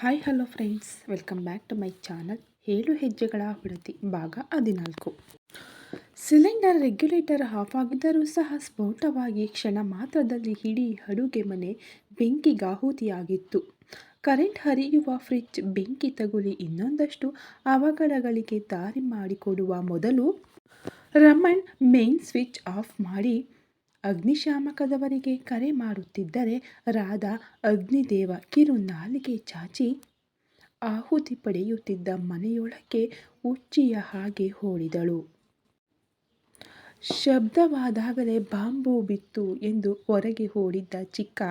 Hi hello friends welcome back to my channel ಏಳು ಹೆಜ್ಜೆಗಳ ಹೊಡತಿ ಭಾಗ ಹದಿನಾಲ್ಕು ಸಿಲಿಂಡರ್ ರೆಗ್ಯುಲೇಟರ್ ಆಫ್ ಆಗಿದ್ದರೂ ಸಹ ಸ್ಫೋಟವಾಗಿ ಕ್ಷಣ ಮಾತ್ರದಲ್ಲಿ ಇಡೀ ಅಡುಗೆ ಮನೆ ಬೆಂಕಿಗಾಹುತಿಯಾಗಿತ್ತು ಕರೆಂಟ್ ಹರಿಯುವ ಫ್ರಿಡ್ಜ್ ಬೆಂಕಿ ತಗುಲಿ ಇನ್ನೊಂದಷ್ಟು ಅವಘಡಗಳಿಗೆ ದಾರಿ ಮಾಡಿಕೊಡುವ ಮೊದಲು ರಮಣ್ ಮೇನ್ ಸ್ವಿಚ್ ಆಫ್ ಮಾಡಿ ಅಗ್ನಿಶಾಮಕದವರಿಗೆ ಕರೆ ಮಾಡುತ್ತಿದ್ದರೆ ರಾಧಾ ಅಗ್ನಿದೇವ ಕಿರುನಾಲಿಗೆ ಚಾಚಿ, ಆಹುತಿ ಪಡೆಯುತ್ತಿದ್ದ ಮನೆಯೊಳಕ್ಕೆ ಉಚ್ಚಿಯ ಹಾಗೆ ಓಡಿದಳು. ಶಬ್ದವಾದಾಗಲೇ ಬಾಂಬು ಬಿತ್ತು ಎಂದು ಹೊರಗೆ ಓಡಿದ್ದ ಚಿಕ್ಕ,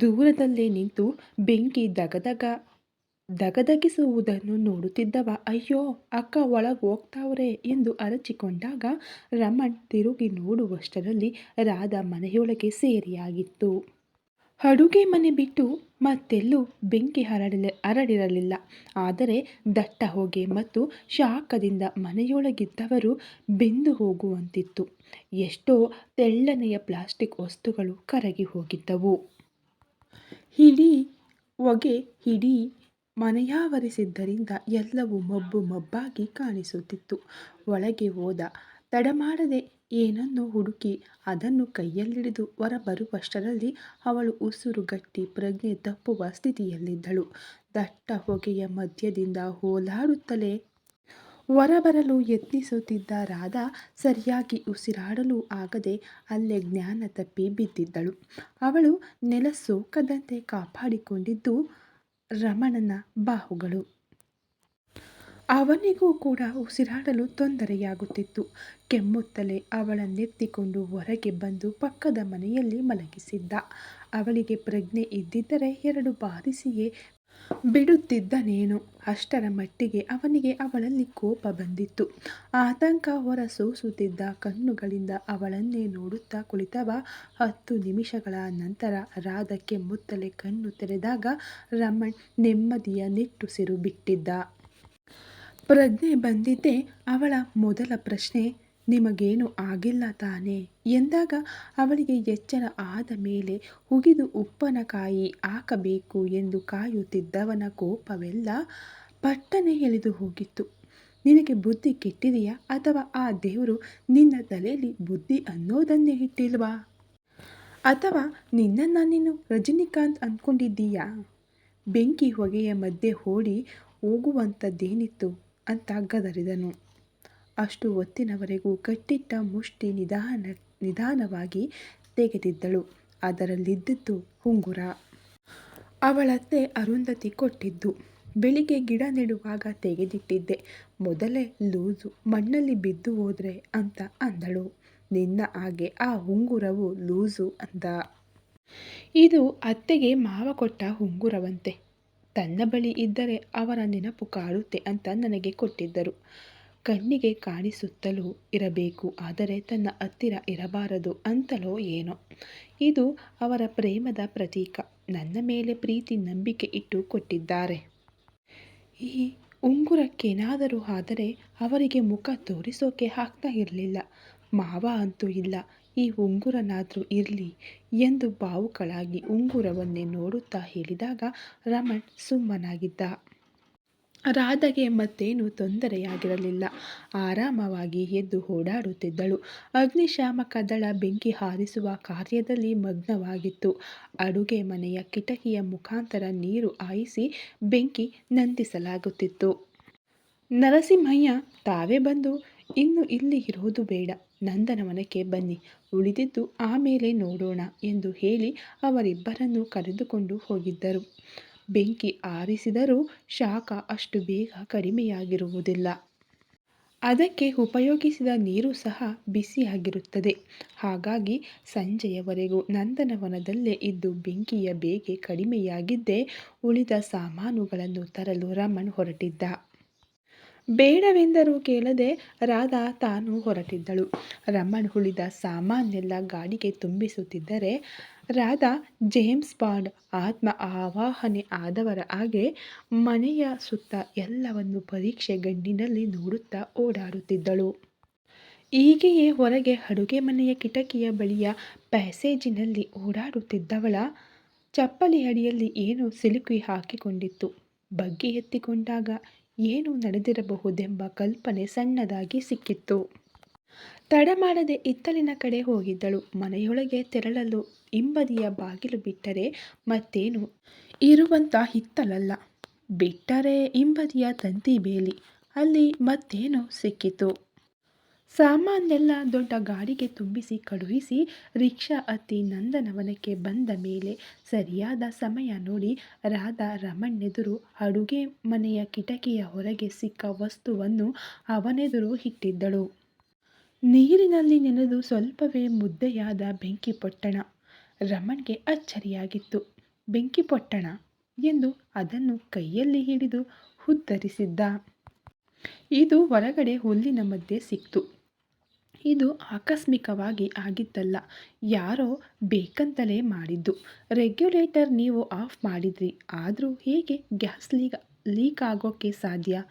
ದೂರದಲ್ಲೇ ನಿಂತು ಬೆಂಕಿ ದಗದಗ ದಗದಗಿಸುವುದನ್ನು ನೋಡುತ್ತಿದ್ದವ ಅಯ್ಯೋ, ಅಕ್ಕ ಒಳಗೆ ಹೋಗ್ತಾವ್ರೆ ಎಂದು ಅರಚಿಕೊಂಡಾಗ ರಮಣ್ ತಿರುಗಿ ನೋಡುವಷ್ಟರಲ್ಲಿ ರಾಧಾ ಮನೆಯೊಳಗೆ ಸೇರಿಯಾಗಿತ್ತು. ಅಡುಗೆ ಮನೆ ಬಿಟ್ಟು ಮತ್ತೆಲ್ಲೂ ಬೆಂಕಿ ಹರಡಲಿ, ಹರಡಿರಲಿಲ್ಲ. ಆದರೆ ದಟ್ಟ ಹೊಗೆ ಮತ್ತು ಶಾಖದಿಂದ ಮನೆಯೊಳಗಿದ್ದವರು ಬೆಂದು ಹೋಗುವಂತಿತ್ತು. ಎಷ್ಟೋ ತೆಳ್ಳನೆಯ ಪ್ಲಾಸ್ಟಿಕ್ ವಸ್ತುಗಳು ಕರಗಿ ಹೋಗಿದ್ದವು. ಇಡೀ ಹೊಗೆ ಇಡೀ ಮನೆಯಾವರಿಸಿದ್ದರಿಂದ ಎಲ್ಲವೂ ಮಬ್ಬು ಮಬ್ಬಾಗಿ ಕಾಣಿಸುತ್ತಿತ್ತು. ಒಳಗೆ ಹೋದ, ತಡಮಾಡದೆ ಏನನ್ನೋ ಹುಡುಕಿ ಅದನ್ನು ಕೈಯಲ್ಲಿಡಿದು ಹೊರಬರುವಷ್ಟರಲ್ಲಿ ಅವಳು ಉಸಿರುಗಟ್ಟಿ ಪ್ರಜ್ಞೆ ತಪ್ಪುವ ಸ್ಥಿತಿಯಲ್ಲಿದ್ದಳು. ದಟ್ಟ ಹೊಗೆಯ ಮಧ್ಯದಿಂದ ಹೋಲಾಡುತ್ತಲೇ ಹೊರಬರಲು ಯತ್ನಿಸುತ್ತಿದ್ದ ರಾಧ ಸರಿಯಾಗಿ ಉಸಿರಾಡಲು ಆಗದೆ ಅಲ್ಲೇ ಜ್ಞಾನ ತಪ್ಪಿ ಬಿದ್ದಿದ್ದಳು. ಅವಳು ನೆಲಸೋಕದಂತೆ ಕಾಪಾಡಿಕೊಂಡಿದ್ದು ರಮಣನ ಬಾಹುಗಳು. ಅವನಿಗೂ ಕೂಡ ಉಸಿರಾಡಲು ತೊಂದರೆಯಾಗುತ್ತಿತ್ತು. ಕೆಮ್ಮುತ್ತಲೇ ಅವಳನ್ನೆತ್ತಿಕೊಂಡು ಹೊರಗೆ ಬಂದು ಪಕ್ಕದ ಮನೆಯಲ್ಲಿ ಮಲಗಿಸಿದ್ದ. ಅವಳಿಗೆ ಪ್ರಜ್ಞೆ ಇದ್ದಿದ್ದರೆ ಎರಡು ಬಾರಿಸಿಯೇ ಬಿಡುತ್ತಿದ್ದನೇನೋ ಅಷ್ಟರ ಮಟ್ಟಿಗೆ ಅವನಿಗೆ ಅವಳಲ್ಲಿ ಕೋಪ ಬಂದಿತ್ತು. ಆತಂಕ ಹೊರಸೂಸುತ್ತಿದ್ದ ಕಣ್ಣುಗಳಿಂದ ಅವಳನ್ನೇ ನೋಡುತ್ತಾ ಕುಳಿತವ ಹತ್ತು ನಿಮಿಷಗಳ ನಂತರ ರಾಧಕ್ಕೆ ಮುತ್ತಲೆ ಕಣ್ಣು ತೆರೆದಾಗ ರಮಣ್ ನೆಮ್ಮದಿಯ ನಿಟ್ಟುಸಿರು ಬಿಟ್ಟಿದ್ದ. ಪ್ರಜ್ಞೆ ಬಂದಿದ್ದೇ ಅವಳ ಮೊದಲ ಪ್ರಶ್ನೆ ನಿಮಗೇನೂ ಆಗಿಲ್ಲ ತಾನೇ ಎಂದಾಗ ಅವಳಿಗೆ ಎಚ್ಚರ ಆದ ಮೇಲೆ ಹುಗಿದು ಉಪ್ಪನಕಾಯಿ ಹಾಕಬೇಕು ಎಂದು ಕಾಯುತ್ತಿದ್ದವನ ಕೋಪವೆಲ್ಲ ಪಟ್ಟನೆ ಎಳೆದು ಹೋಗಿತ್ತು. ನಿನಗೆ ಬುದ್ಧಿ ಕೆಟ್ಟಿದೆಯಾ ಅಥವಾ ಆ ದೇವರು ನಿನ್ನ ತಲೆಯಲ್ಲಿ ಬುದ್ಧಿ ಅನ್ನೋದನ್ನೇ ಇಟ್ಟಿಲ್ವಾ? ಅಥವಾ ನಿನ್ನನ್ನ ನೀನು ರಜನಿಕಾಂತ್ ಅಂದ್ಕೊಂಡಿದ್ದೀಯಾ? ಬೆಂಕಿ ಹೊಗೆಯ ಮಧ್ಯೆ ಓಡಿ ಹೋಗುವಂಥದ್ದೇನಿತ್ತು ಅಂತ ಗದರಿದನು. ಅಷ್ಟು ಹೊತ್ತಿನವರೆಗೂ ಕಟ್ಟಿಟ್ಟ ಮುಷ್ಟಿ ನಿಧಾನ, ನಿಧಾನವಾಗಿ ತೆಗೆದಿದ್ದಳು. ಅದರಲ್ಲಿದ್ದದ್ದು ಉಂಗುರ. ಅವಳತ್ತೆ ಅರುಂಧತಿ ಕೊಟ್ಟಿದ್ದು. ಬೆಳಿಗ್ಗೆ ಗಿಡ ನೆಡುವಾಗ ತೆಗೆದಿಟ್ಟಿದ್ದೆ. ಮೊದಲೇ ಲೂಸು ಮಣ್ಣಲ್ಲಿ ಬಿದ್ದು ಹೋದ್ರೆ ಅಂತ ಅಂದಳು. ನಿನ್ನ ಹಾಗೆ ಆ ಉಂಗುರವು ಲೂಸು ಅಂದ. ಇದು ಅತ್ತೆಗೆ ಮಾವ ಕೊಟ್ಟ ಉಂಗುರವಂತೆ. ತನ್ನ ಬಳಿ ಇದ್ದರೆ ಅವರ ನೆನಪು ಕಾಡುತ್ತೆ ಅಂತ ನನಗೆ ಕೊಟ್ಟಿದ್ದರು. ಕಣ್ಣಿಗೆ ಕಾಣಿಸುತ್ತಲೂ ಇರಬೇಕು, ಆದರೆ ತನ್ನ ಹತ್ತಿರ ಇರಬಾರದು ಅಂತಲೋ ಏನೋ. ಇದು ಅವರ ಪ್ರೇಮದ ಪ್ರತೀಕ. ನನ್ನ ಮೇಲೆ ಪ್ರೀತಿ ನಂಬಿಕೆ ಇಟ್ಟು ಕೊಟ್ಟಿದ್ದಾರೆ. ಈ ಉಂಗುರಕ್ಕೇನಾದರೂ ಆದರೆ ಅವರಿಗೆ ಮುಖ ತೋರಿಸೋಕೆ ಹಾಕ್ತಾ ಇರಲಿಲ್ಲ ಮಾವ ಅಂತೂ ಇಲ್ಲ ಈ ಉಂಗುರನಾದರೂ ಇರಲಿ ಎಂದು ಬಾವುಕಳಾಗಿ ಉಂಗುರವನ್ನೇ ನೋಡುತ್ತಾ ಹೇಳಿದಾಗ ರಮಣ್ ಸುಮ್ಮನಾಗಿದ್ದ. ರಾಧಾಗೆ ಮತ್ತೇನೂ ತೊಂದರೆಯಾಗಿರಲಿಲ್ಲ. ಆರಾಮವಾಗಿ ಎದ್ದು ಓಡಾಡುತ್ತಿದ್ದಳು. ಅಗ್ನಿಶಾಮಕ ದಳ ಬೆಂಕಿ ಹಾರಿಸುವ ಕಾರ್ಯದಲ್ಲಿ ಮಗ್ನವಾಗಿತ್ತು. ಅಡುಗೆ ಮನೆಯ ಕಿಟಕಿಯ ಮುಖಾಂತರ ನೀರು ಹಾಯಿಸಿ ಬೆಂಕಿ ನಂದಿಸಲಾಗುತ್ತಿತ್ತು. ನರಸಿಂಹಯ್ಯ, ತಾವೇ ಬಂದು ಇನ್ನು ಇಲ್ಲಿ ಇರೋದು ಬೇಡ. ನಂದನವನಕ್ಕೆ ಬನ್ನಿ. ಉಳಿದಿದ್ದು ಆಮೇಲೆ ನೋಡೋಣ ಎಂದು ಹೇಳಿ ಅವರಿಬ್ಬರನ್ನು ಕರೆದುಕೊಂಡು ಹೋಗಿದ್ದರು. ಬೆಂಕಿ ಆರಿಸಿದರೂ ಶಾಖ ಅಷ್ಟು ಬೇಗ ಕಡಿಮೆಯಾಗಿರುವುದಿಲ್ಲ. ಅದಕ್ಕೆ ಉಪಯೋಗಿಸಿದ ನೀರು ಸಹ ಬಿಸಿಯಾಗಿರುತ್ತದೆ. ಹಾಗಾಗಿ ಸಂಜೆಯವರೆಗೂ ನಂದನವನದಲ್ಲೇ ಇದ್ದು ಬೆಂಕಿಯ ಬೇಗೆ ಕಡಿಮೆಯಾಗಿದ್ದೇ ಉಳಿದ ಸಾಮಾನುಗಳನ್ನು ತರಲು ರಮಣ್ ಹೊರಟಿದ್ದ. ಬೇಡವೆಂದರೂ ಕೇಳದೆ ರಾಧಾ ತಾನು ಹೊರಟಿದ್ದಳು. ರಮಣ್ ಉಳಿದ ಸಾಮಾನೆಲ್ಲ ಗಾಡಿಗೆ ತುಂಬಿಸುತ್ತಿದ್ದರೆ ರಾಧಾ ಜೇಮ್ಸ್ ಬಾಂಡ್ ಆತ್ಮ ಆವಾಹನೆ ಆದವರ ಹಾಗೆ ಮನೆಯ ಸುತ್ತ ಎಲ್ಲವನ್ನು ಪರೀಕ್ಷೆ ಗಂಡಿನಲ್ಲಿ ನೋಡುತ್ತಾ ಓಡಾಡುತ್ತಿದ್ದಳು. ಹೀಗೆಯೇ ಹೊರಗೆ ಅಡುಗೆ ಮನೆಯ ಕಿಟಕಿಯ ಬಳಿಯ ಪ್ಯಾಸೇಜಿನಲ್ಲಿ ಓಡಾಡುತ್ತಿದ್ದವಳ ಚಪ್ಪಲಿ ಅಡಿಯಲ್ಲಿ ಏನೋ ಸಿಲುಕಿ ಹಾಕಿಕೊಂಡಿತ್ತು. ಬಗ್ಗಿ ಎತ್ತಿಕೊಂಡಾಗ ಏನು ನಡೆದಿರಬಹುದೆಂಬ ಕಲ್ಪನೆ ಸಣ್ಣದಾಗಿ ಸಿಕ್ಕಿತ್ತು. ತಡ ಮಾಡದೆ ಇತ್ತಲಿನ ಕಡೆ ಹೋಗಿದ್ದಳು. ಮನೆಯೊಳಗೆ ತೆರಳಲು ಹಿಂಬದಿಯ ಬಾಗಿಲು ಬಿಟ್ಟರೆ ಮತ್ತೇನು? ಇರುವಂತ ಹಿತ್ತಲಲ್ಲ. ಬಿಟ್ಟರೆ ಹಿಂಬದಿಯ ತಂತಿ ಬೇಲಿ. ಅಲ್ಲಿ ಮತ್ತೇನು ಸಿಕ್ಕಿತು? ಸಾಮಾನೆಲ್ಲ ದೊಡ್ಡ ಗಾಡಿಗೆ ತುಂಬಿಸಿ ಕಳುಹಿಸಿ ರಿಕ್ಷಾ ಹತ್ತಿ ನಂದನವನಕ್ಕೆ ಬಂದ ಮೇಲೆ ಸರಿಯಾದ ಸಮಯ ನೋಡಿ ರಾಧಾ ರಮಣ್ಣೆದುರು ಅಡುಗೆ ಮನೆಯ ಕಿಟಕಿಯ ಹೊರಗೆ ಸಿಕ್ಕ ವಸ್ತುವನ್ನು ಅವನೆದುರು ಇಟ್ಟಿದ್ದಳು. ನೀರಿನಲ್ಲಿ ನೆನೆದು ಸ್ವಲ್ಪವೇ ಮುದ್ದೆಯಾದ ಬೆಂಕಿ ಪೊಟ್ಟಣ. ರಮಣ್ಗೆ ಅಚ್ಚರಿಯಾಗಿತ್ತು. ಬೆಂಕಿ ಪೊಟ್ಟಣ ಎಂದು ಅದನ್ನು ಕೈಯಲ್ಲಿ ಹಿಡಿದು ಹುತ್ತರಿಸಿದ್ದ ಇದು ಹೊರಗಡೆ ಹುಲ್ಲಿನ ಮಧ್ಯೆ ಸಿಕ್ತು. ಇದು ಆಕಸ್ಮಿಕವಾಗಿ ಆಗಿದ್ದಲ್ಲ ಯಾರೋ ಬೇಕಂತಲೇ ಮಾಡಿದ್ದು. ರೆಗ್ಯುಲೇಟರ್ ನೀವು ಆಫ್ ಮಾಡಿದ್ರಿ. ಆದರೂ ಹೇಗೆ ಗ್ಯಾಸ್ ಲೀಕ್ ಲೀಕ್ ಆಗೋಕ್ಕೆ ಸಾಧ್ಯ?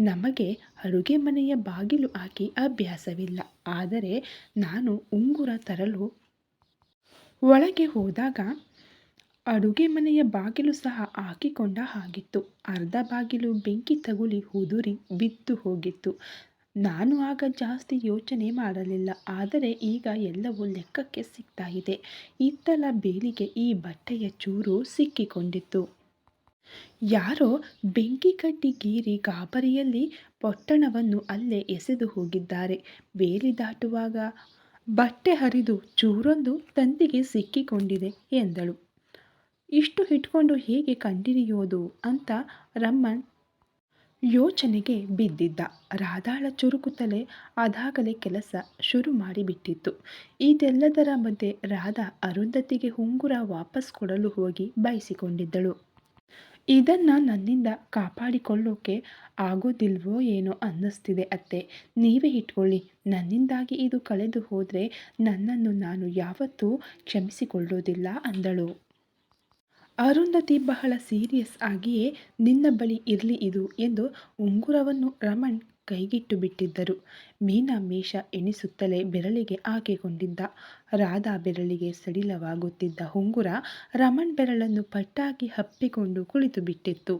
ನಮಗೆ ಅಡುಗೆ ಮನೆಯ ಬಾಗಿಲು ಹಾಕಿ ಅಭ್ಯಾಸವಿಲ್ಲ. ಆದರೆ ನಾನು ಉಂಗುರ ತರಲು ಒಳಗೆ ಹೋದಾಗ ಅಡುಗೆ ಮನೆಯ ಬಾಗಿಲು ಸಹ ಹಾಕಿಕೊಂಡ ಹಾಗಿತ್ತು. ಅರ್ಧ ಬಾಗಿಲು ಬೆಂಕಿ ತಗುಲಿ ಉದುರಿ ಬಿದ್ದು ಹೋಗಿತ್ತು. ನಾನು ಆಗ ಜಾಸ್ತಿ ಯೋಚನೆ ಮಾಡಲಿಲ್ಲ. ಆದರೆ ಈಗ ಎಲ್ಲವೂ ಲೆಕ್ಕಕ್ಕೆ ಸಿಗ್ತಾ ಇದೆ. ಇತ್ತಲ ಬೇಲಿಗೆ ಈ ಬಟ್ಟೆಯ ಚೂರು ಸಿಕ್ಕಿಕೊಂಡಿತ್ತು. ಯಾರೋ ಬೆಂಕಿ ಕಟ್ಟಿ ಗೀರಿ ಗಾಬರಿಯಲ್ಲಿ ಪೊಟ್ಟಣವನ್ನು ಅಲ್ಲೇ ಎಸೆದು ಹೋಗಿದ್ದಾರೆ. ಬೇಲಿ ದಾಟುವಾಗ ಬಟ್ಟೆ ಹರಿದು ಚೂರೊಂದು ತಂತಿಗೆ ಸಿಕ್ಕಿಕೊಂಡಿದೆ ಎಂದಳು. ಇಷ್ಟು ಇಟ್ಕೊಂಡು ಹೇಗೆ ಕಂಡಿರಿಯೋದು ಅಂತ ರಮ್ಮನ್ ಯೋಚನೆಗೆ ಬಿದ್ದಿದ್ದ. ರಾಧಾಳ ಚುರುಕುತ್ತಲೇ ಅದಾಗಲೇ ಕೆಲಸ ಶುರು ಮಾಡಿಬಿಟ್ಟಿತ್ತು. ಇದೆಲ್ಲದರ ಮಧ್ಯೆ ರಾಧಾ ಅರುಂಧತಿಗೆ ಉಂಗುರ ವಾಪಸ್ ಕೊಡಲು ಹೋಗಿ ಬಯಸಿಕೊಂಡಿದ್ದಳು. ಇದನ್ನು ನನ್ನಿಂದ ಕಾಪಾಡಿಕೊಳ್ಳೋಕೆ ಆಗೋದಿಲ್ವೋ ಏನೋ ಅನ್ನಿಸ್ತಿದೆ ಅತ್ತೆ. ನೀವೇ ಇಟ್ಕೊಳ್ಳಿ. ನನ್ನಿಂದಾಗಿ ಇದು ಕಳೆದು ಹೋದರೆ ನನ್ನನ್ನು ನಾನು ಯಾವತ್ತೂ ಕ್ಷಮಿಸಿಕೊಳ್ಳೋದಿಲ್ಲ ಅಂದಳು. ಅರುಂಧತಿ ಬಹಳ ಸೀರಿಯಸ್ ಆಗಿಯೇ ನಿನ್ನ ಬಳಿ ಇರಲಿ ಇದು ಎಂದು ಉಂಗುರವನ್ನು ರಮಣ್ ಕೈಗಿಟ್ಟು ಬಿಟ್ಟಿದ್ದರು. ಮೀನಾ ಮೇಷ ಎಣಿಸುತ್ತಲೇ ಬೆರಳಿಗೆ ಹಾಕಿಕೊಂಡಿದ್ದ ರಾಧಾ ಬೆರಳಿಗೆ ಸಡಿಲವಾಗುತ್ತಿದ್ದ ಉಂಗುರ ರಮಣ್ ಬೆರಳನ್ನು ಪಟ್ಟಾಗಿ ಹಪ್ಪಿಕೊಂಡು ಕುಳಿತು ಬಿಟ್ಟಿತ್ತು.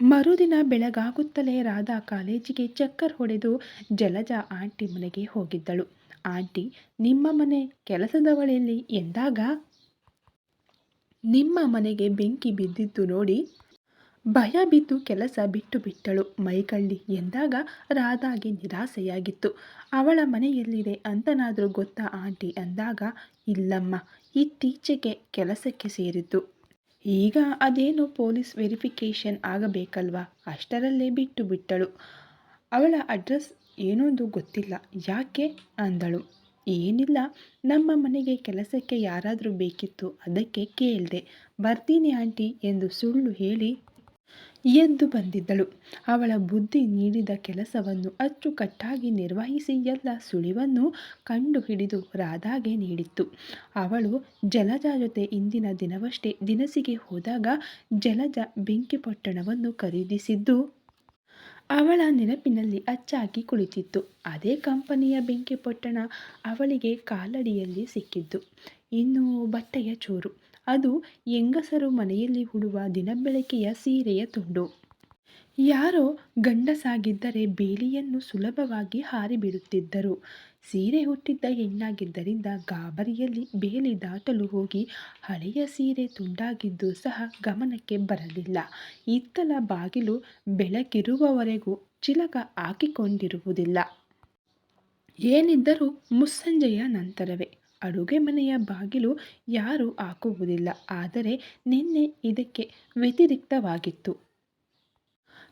ಮರುದಿನ ಬೆಳಗಾಗುತ್ತಲೇ ರಾಧಾ ಕಾಲೇಜಿಗೆ ಚಕ್ಕರ್ ಹೊಡೆದು ಜಲಜ ಆಂಟಿ ಮನೆಗೆ ಹೋಗಿದ್ದಳು. ಆಂಟಿ, ನಿಮ್ಮ ಮನೆ ಕೆಲಸದವಳೆಲ್ಲಿ? ಎಂದಾಗ? ನಿಮ್ಮ ಮನೆಗೆ ಬೆಂಕಿ ಬಿದ್ದಿದ್ದು ನೋಡಿ. ಭಯ ಬಿದ್ದು ಕೆಲಸ ಬಿಟ್ಟು ಬಿಟ್ಟಳು ಮೈಕಳ್ಳಿ ಎಂದಾಗ ರಾಧಾಗೆ ನಿರಾಸೆಯಾಗಿತ್ತು. ಅವಳ ಮನೆಯಲ್ಲಿದೆ ಅಂತನಾದರೂ ಗೊತ್ತಾ ಆಂಟಿ ಅಂದಾಗ, ಇಲ್ಲಮ್ಮ, ಇತ್ತೀಚೆಗೆ ಕೆಲಸಕ್ಕೆ ಸೇರಿದ್ದು. ಈಗ ಅದೇನು ಪೊಲೀಸ್ ವೆರಿಫಿಕೇಷನ್ ಆಗಬೇಕಲ್ವಾ? ಅಷ್ಟರಲ್ಲೇ ಬಿಟ್ಟು ಬಿಟ್ಟಳು. ಅವಳ ಅಡ್ರೆಸ್ ಏನೊಂದು ಗೊತ್ತಿಲ್ಲ. ಯಾಕೆ ಅಂದಳು. ಏನಿಲ್ಲ, ನಮ್ಮ ಮನೆಗೆ ಕೆಲಸಕ್ಕೆ ಯಾರಾದರೂ ಬೇಕಿತ್ತು ಅದಕ್ಕೆ ಕೇಳಿದೆ. ಬರ್ತೀನಿ ಆಂಟಿ ಎಂದು ಸುಳ್ಳು ಹೇಳಿ ಎದ್ದು ಬಂದಿದ್ದಳು. ಅವಳ ಬುದ್ಧಿ ನೀಡಿದ ಕೆಲಸವನ್ನು ಅಚ್ಚುಕಟ್ಟಾಗಿ ನಿರ್ವಹಿಸಿ ಎಲ್ಲ ಸುಳಿವನ್ನು ಕಂಡುಹಿಡಿದು ರಾಧಾಗೆ ನೀಡಿತ್ತು. ಅವಳು ಜಲಜ ಜೊತೆ ಇಂದಿನ ದಿನವಷ್ಟೇ ದಿನಸಿಗೆ ಹೋದಾಗ ಜಲಜ ಬೆಂಕಿಪೊಟ್ಟಣವನ್ನು ಖರೀದಿಸಿದ್ದು ಅವಳ ನೆನಪಿನಲ್ಲಿ ಅಚ್ಚಾಗಿ ಕುಳಿತಿತ್ತು. ಅದೇ ಕಂಪನಿಯ ಬೆಂಕಿಪೊಟ್ಟಣ ಅವಳಿಗೆ ಕಾಲಡಿಯಲ್ಲಿ ಸಿಕ್ಕಿದ್ದು. ಇನ್ನು ಬಟ್ಟೆಯ ಚೂರು. ಅದು ಹೆಂಗಸರು ಮನೆಯಲ್ಲಿ ಉಡುವ ದಿನಬೆಳಕೆಯ ಸೀರೆಯ ತುಂಡು. ಯಾರೋ ಗಂಡಸಾಗಿದ್ದರೆ ಬೇಲಿಯನ್ನು ಸುಲಭವಾಗಿ ಹಾರಿಬಿಡುತ್ತಿದ್ದರು. ಸೀರೆ ಹುಟ್ಟಿದ್ದ ಹೆಣ್ಣಾಗಿದ್ದರಿಂದ ಗಾಬರಿಯಲ್ಲಿ ಬೇಲಿ ದಾಟಲು ಹೋಗಿ ಹಳೆಯ ಸೀರೆ ತುಂಡಾಗಿದ್ದು ಸಹ ಗಮನಕ್ಕೆ ಬರಲಿಲ್ಲ. ಇತ್ತಲ ಬಾಗಿಲು ಬೆಳಕಿರುವವರೆಗೂ ಚಿಲಕ ಹಾಕಿಕೊಂಡಿರುವುದಿಲ್ಲ. ಏನಿದ್ದರೂ ಮುಸ್ಸಂಜೆಯ ನಂತರವೇ. ಅಡುಗೆ ಮನೆಯ ಬಾಗಿಲು ಯಾರೂ ಹಾಕುವುದಿಲ್ಲ. ಆದರೆ ನಿನ್ನೆ ಇದಕ್ಕೆ ವ್ಯತಿರಿಕ್ತವಾಗಿತ್ತು.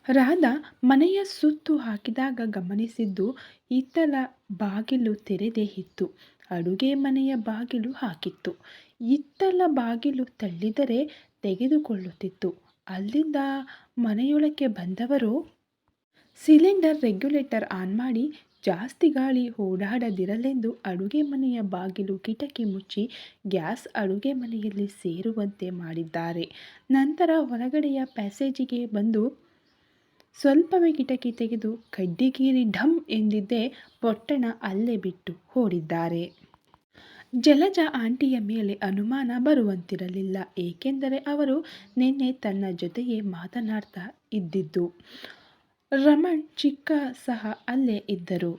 ರಾಧಾ ಮನೆಯ ಸುತ್ತು ಹಾಕಿದಾಗ ಗಮನಿಸಿದ್ದು ಇತ್ತಲ ಬಾಗಿಲು ತೆರೆದೇ ಇತ್ತು. ಅಡುಗೆ ಮನೆಯ ಬಾಗಿಲು ಹಾಕಿತ್ತು. ಇತ್ತಲ ಬಾಗಿಲು ತಳ್ಳಿದರೆ ತೆಗೆದುಕೊಳ್ಳುತ್ತಿತ್ತು. ಅಲ್ಲಿಂದ ಮನೆಯೊಳಕ್ಕೆ ಬಂದವರು ಸಿಲಿಂಡರ್ ರೆಗ್ಯುಲೇಟರ್ ಆನ್ ಮಾಡಿ ಜಾಸ್ತಿ ಗಾಳಿ ಓಡಾಡದಿರಲೆಂದು ಅಡುಗೆ ಮನೆಯ ಬಾಗಿಲು ಕಿಟಕಿ ಮುಚ್ಚಿ ಗ್ಯಾಸ್ ಅಡುಗೆ ಮನೆಯಲ್ಲಿ ಸೇರುವಂತೆ ಮಾಡಿದ್ದಾರೆ. ನಂತರ ಹೊರಗಡೆಯ ಪ್ಯಾಸೇಜಿಗೆ ಬಂದು ಸ್ವಲ್ಪವೇ ಕಿಟಕಿ ತೆಗೆದು ಕಡ್ಡಿಗೀರಿ ಢಮ್ ಎಂದಿದ್ದೇ ಪೊಟ್ಟಣ ಅಲ್ಲೇ ಬಿಟ್ಟು ಓಡಿದ್ದಾರೆ. ಜಲಜ ಆಂಟಿಯ ಮೇಲೆ ಅನುಮಾನ ಬರುವಂತಿರಲಿಲ್ಲ, ಏಕೆಂದರೆ ಅವರು ನಿನ್ನೆ ತನ್ನ ಜೊತೆಯೇ ಮಾತನಾಡ್ತಾ ಇದ್ದಿದ್ದು. ರಮಣ್ ಚಿಕ್ಕ ಸಹ ಅಲ್ಲೇ ಇದ್ದರು.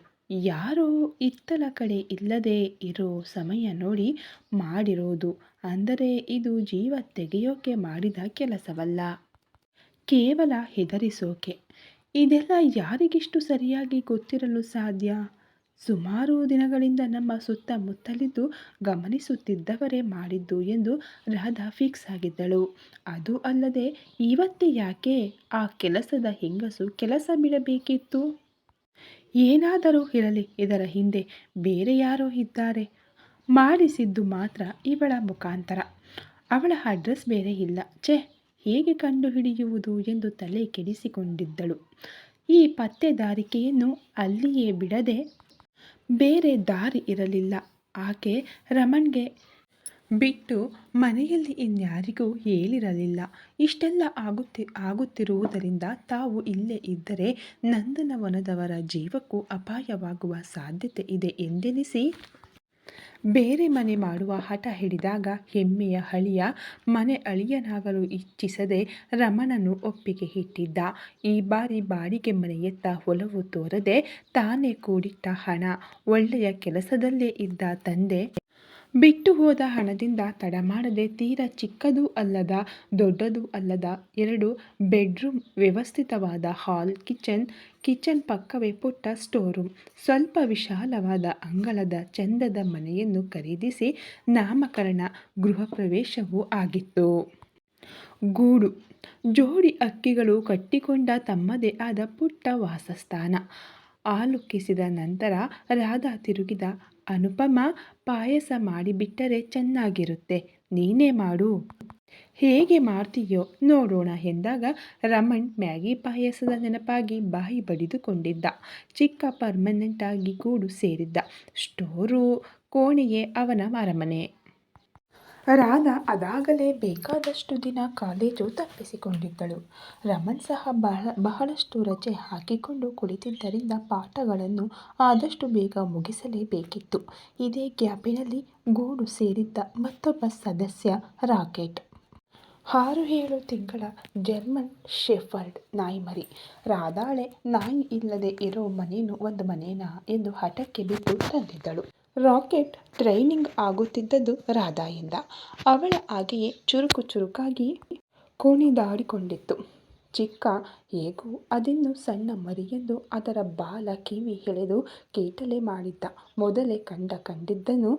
ಯಾರೋ ಇತ್ತಲ ಕಡೆ ಇಲ್ಲದೆ ಇರೋ ಸಮಯ ನೋಡಿ ಮಾಡಿರೋದು. ಅಂದರೆ ಇದು ಜೀವ ತೆಗೆಯೋಕೆ ಮಾಡಿದ ಕೆಲಸವಲ್ಲ. ಕೇವಲ ಹೆದರಿಸೋಕೆ. ಇದೆಲ್ಲ ಯಾರಿಗಿಷ್ಟು ಸರಿಯಾಗಿ ಗೊತ್ತಿರಲು ಸಾಧ್ಯ? ಸುಮಾರು ದಿನಗಳಿಂದ ನಮ್ಮ ಸುತ್ತಮುತ್ತಲಿದ್ದು ಗಮನಿಸುತ್ತಿದ್ದವರೇ ಮಾಡಿದ್ದು ಎಂದು ರಾಧಾ ಫಿಕ್ಸ್ ಆಗಿದ್ದಳು. ಅದು ಅಲ್ಲದೆ ಇವತ್ತೇ ಯಾಕೆ ಆ ಕೆಲಸದ ಹೆಂಗಸು ಕೆಲಸ ಬಿಡಬೇಕಿತ್ತು? ಏನಾದರೂ ಇರಲಿ, ಇದರ ಹಿಂದೆ ಬೇರೆ ಯಾರೋ ಇದ್ದಾರೆ. ಮಾಡಿಸಿದ್ದು ಮಾತ್ರ ಇವಳ ಮುಖಾಂತರ. ಅವಳ ಅಡ್ರೆಸ್ ಬೇರೆ ಇಲ್ಲ. ಛೇ, ಹೇಗೆ ಕಂಡುಹಿಡಿಯುವುದು ಎಂದು ತಲೆ ಕೆಡಿಸಿಕೊಂಡಿದ್ದಳು. ಈ ಪತ್ತೆದಾರಿಕೆಯನ್ನು ಅಲ್ಲಿಯೇ ಬಿಡದೆ ಬೇರೆ ದಾರಿ ಇರಲಿಲ್ಲ. ಆಕೆ ರಮಣ್ಗೆ ಬಿಟ್ಟು ಮನೆಯಲ್ಲಿ ಇನ್ಯಾರಿಗೂ ಹೇಳಿರಲಿಲ್ಲ. ಇಷ್ಟೆಲ್ಲ ಆಗುತ್ತಿ, ಆಗುತ್ತಿರುವುದರಿಂದ ತಾವು ಇಲ್ಲೇ ಇದ್ದರೆ ನಂದನವನದವರ ಜೀವಕ್ಕೂ ಅಪಾಯವಾಗುವ ಸಾಧ್ಯತೆ ಇದೆ ಎಂದೆನಿಸಿ? ಬೇರೆ ಮನೆ ಮಾಡುವ ಹಠ ಹಿಡಿದಾಗ ಹೆಮ್ಮೆಯ ಹಳಿಯ ಮನೆ ಅಳಿಯನಾಗಲು ಇಚ್ಛಿಸದೆ ರಮಣನು ಒಪ್ಪಿಗೆ ಇಟ್ಟಿದ್ದ. ಈ ಬಾರಿ ಬಾಡಿಗೆ ಮನೆಯತ್ತ ಒಲವು ತೋರದೆ ತಾನೇ ಕೂಡಿಟ್ಟ ಹಣ. ಒಳ್ಳೆಯ ಕೆಲಸದಲ್ಲೇ ಇದ್ದ ತಂದೆ ಬಿಟ್ಟು ಹೋದ ಹಣದಿಂದ ತಡ ಮಾಡದೆ ತೀರ ಚಿಕ್ಕದು ಅಲ್ಲದ ದೊಡ್ಡದು ಅಲ್ಲದ ಎರಡು ಬೆಡ್ರೂಮ್ ವ್ಯವಸ್ಥಿತವಾದ ಹಾಲ್, ಕಿಚನ್ ಕಿಚನ್ ಪಕ್ಕವೇ ಪುಟ್ಟ ಸ್ಟೋರೂಮ್ ಸ್ವಲ್ಪ ವಿಶಾಲವಾದ ಅಂಗಳದ ಚಂದದ ಮನೆಯನ್ನು ಖರೀದಿಸಿ ನಾಮಕರಣ ಗೃಹ ಪ್ರವೇಶವೂ ಆಗಿತ್ತು. ಗೂಡು, ಜೋಡಿ ಅಕ್ಕಿಗಳು ಕಟ್ಟಿಕೊಂಡ ತಮ್ಮದೇ ಆದ ಪುಟ್ಟ ವಾಸಸ್ಥಾನ. ಆಲೋಕಿಸಿದ ನಂತರ ರಾಧಾ ತಿರುಗಿದ ಅನುಪಮ ಪಾಯಸ ಮಾಡಿಬಿಟ್ಟರೆ ಚೆನ್ನಾಗಿರುತ್ತೆ. ನೀನೇ ಮಾಡು. ಹೇಗೆ ಮಾಡ್ತೀಯೋ ನೋಡೋಣ ಎಂದಾಗ ರಮಣ್ ಮ್ಯಾಗಿ ಪಾಯಸದ ನೆನಪಾಗಿ ಬಾಯಿ ಬಡಿದುಕೊಂಡಿದ್ದ. ಚಿಕ್ಕ ಪರ್ಮನೆಂಟಾಗಿ ಗೂಡು ಸೇರಿದ್ದ. ಸ್ಟೋರು ಕೋಣೆಯೇ ಅವನ ಅರಮನೆ. ರಾಧಾ ಅದಾಗಲೇ ಬೇಕಾದಷ್ಟು ದಿನ ಕಾಲೇಜು ತಪ್ಪಿಸಿಕೊಂಡಿದ್ದಳು. ರಮನ್ ಸಹ ಬಹಳ ಬಹಳಷ್ಟು ರಜೆ ಹಾಕಿಕೊಂಡು ಕುಳಿತಿದ್ದರಿಂದ ಪಾಠಗಳನ್ನು ಆದಷ್ಟು ಬೇಗ ಮುಗಿಸಲೇಬೇಕಿತ್ತು. ಇದೇ ಗ್ಯಾಪಿನಲ್ಲಿ ಗೂಡು ಸೇರಿದ್ದ ಮತ್ತೊಬ್ಬ ಸದಸ್ಯ ರಾಕೆಟ್. ಆರು ಏಳು ತಿಂಗಳ ಜರ್ಮನ್ ಶೆಫರ್ಡ್ ನಾಯಿಮರಿ ರಾಧಾಳೆ ನಾಯಿ ಇಲ್ಲದೆ ಇರೋ ಮನೇನು ಒಂದು ಮನೇನಾ ಎಂದು ಹಠಕ್ಕೆ ಬಿದ್ದು ತಂದಿದ್ದಳು. ರಾಕೆಟ್ ಟ್ರೈನಿಂಗ್ ಆಗುತ್ತಿದ್ದದ್ದು ರಾಧಾಯಿಂದ. ಅವಳ ಹಾಗೆಯೇ ಚುರುಕು ಚುರುಕಾಗಿ ಕುಣಿದಾಡಿಕೊಂಡಿತ್ತು ಚಿಕ್ಕ ಹೇಗೂ ಅದಿನ್ನು ಸಣ್ಣ ಮರಿಯೆಂದು ಅದರ ಬಾಲ ಕಿವಿ ಎಳೆದು ಕೀಟಲೆ ಮಾಡಿದ್ದ. ಮೊದಲೇ ಕಂಡ ಕಂಡಿದ್ದನು